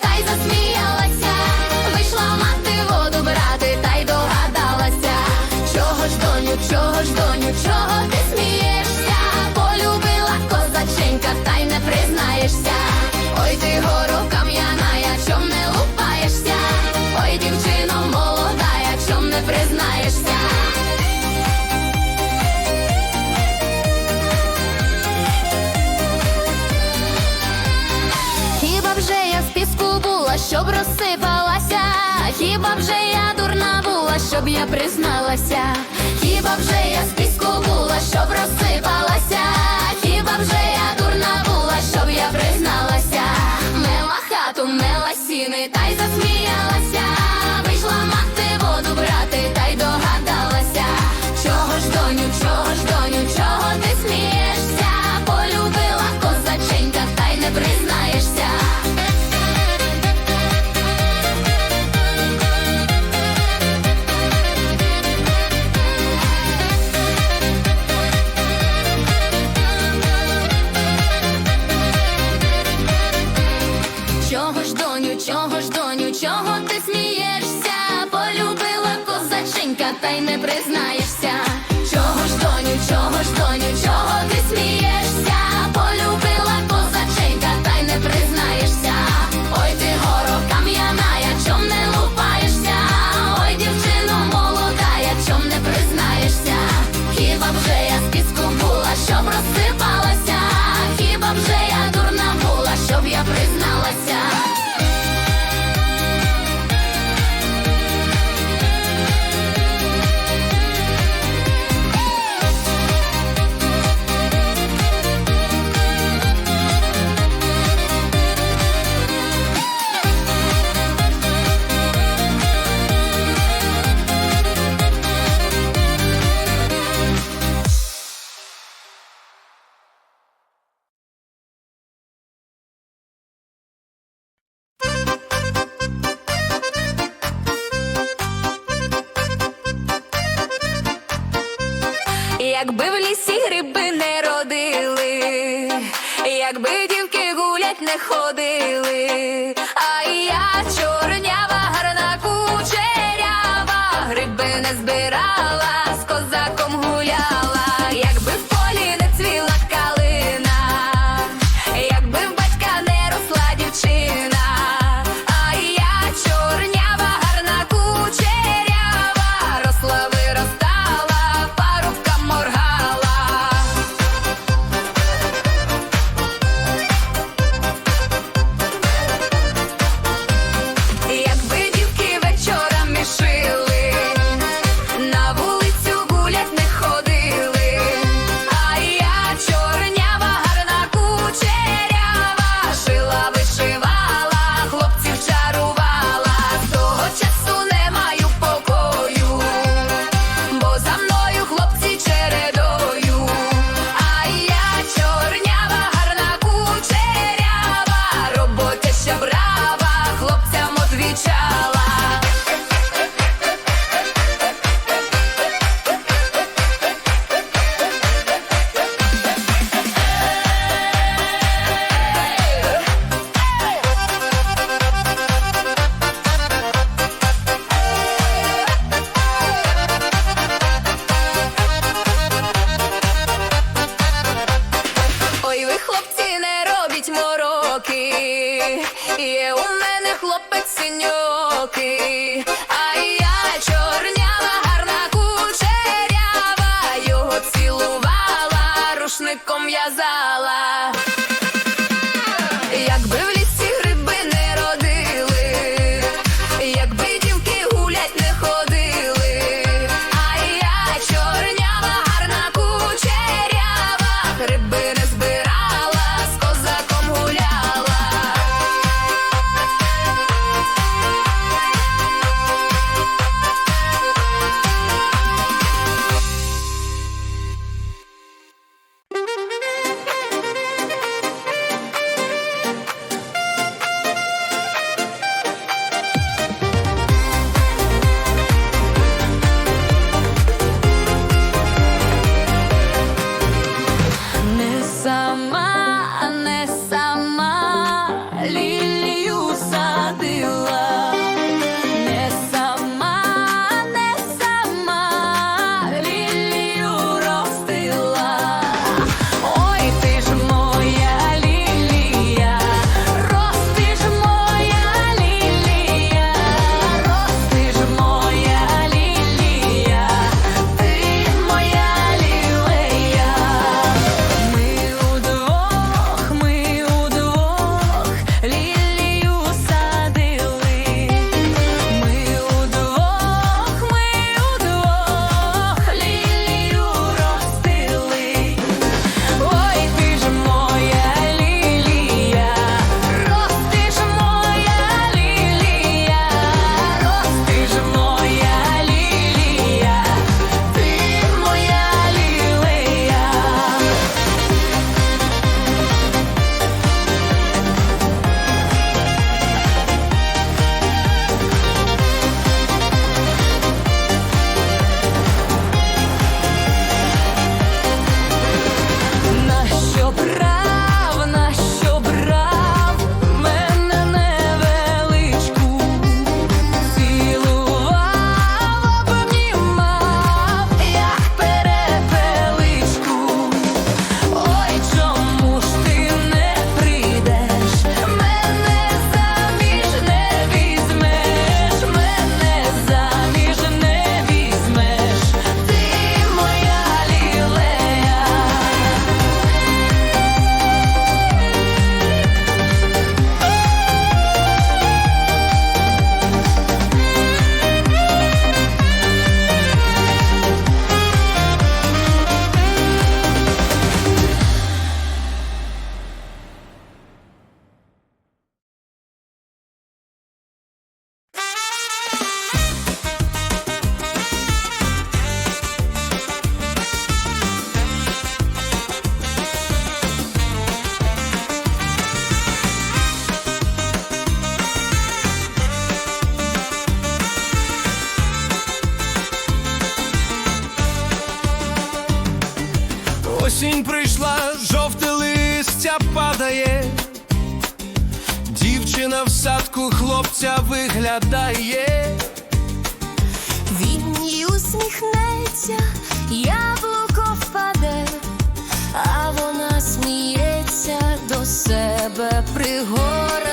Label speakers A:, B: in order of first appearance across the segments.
A: hypnotizes me. I хіба вже я дурна була, щоб я призналася, хіба вже я списку була, щоб розсипалася, хіба вже я дурна була, щоб я призналася, мела хату, мела сіни, та й засміяла. та й не признаєшся. якби дівки гулять не ходили, а я чорнява, гарна кучерява, гриби не збирала. my дівчина в
B: садку хлопця виглядає,
A: він їй усміхнеться, яблуко впаде, а вона сміється до себе пригоре.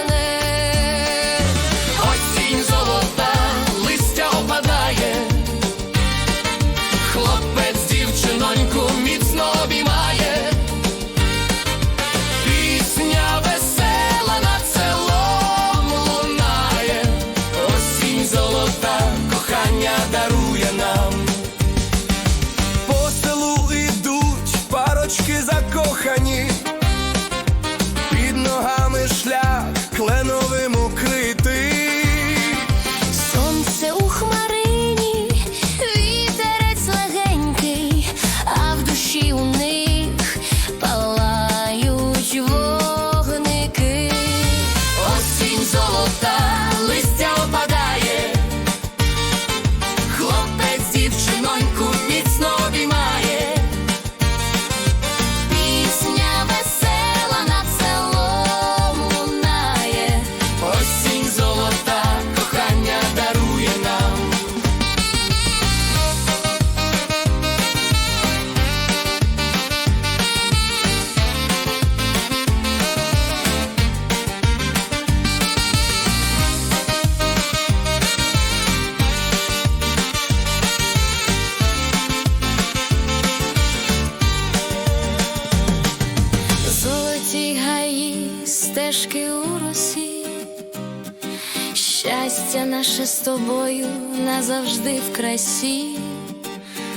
A: щастя наше з тобою назавжди в красі,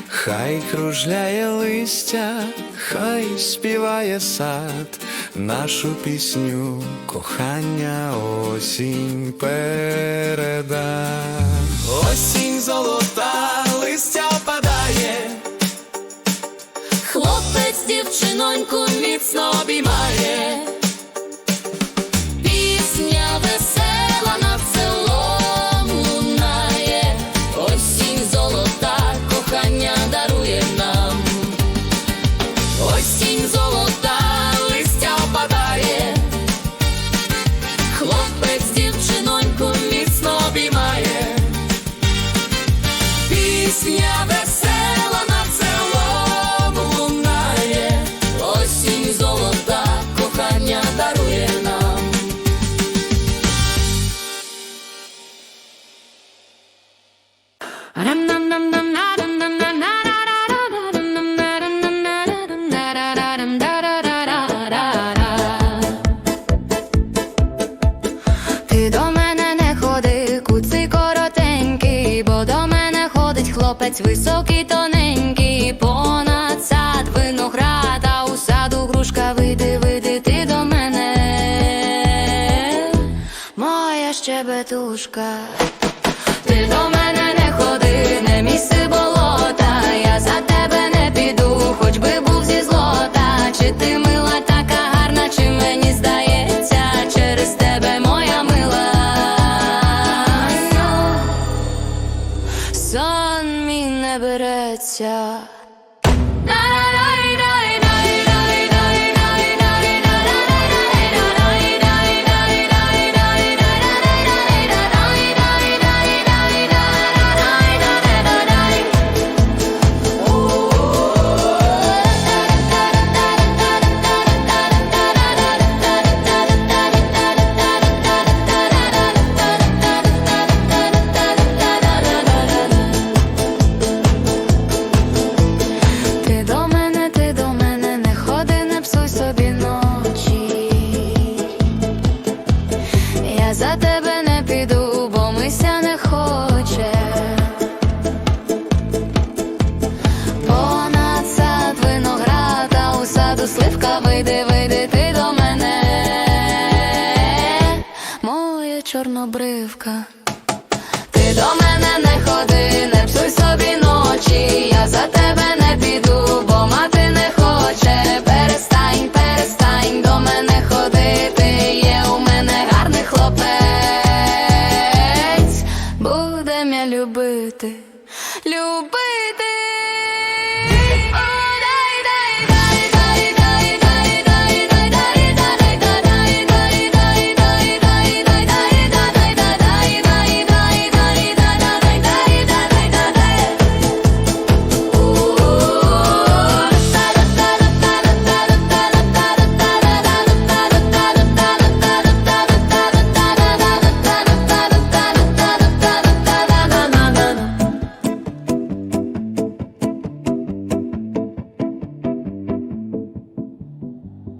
B: хай кружляє листя, хай співає сад, нашу пісню, кохання, осінь переда, осінь золота листя падає,
A: хлопець дівчиноньку міцно обіймає. хлопець високий, то не. набривка.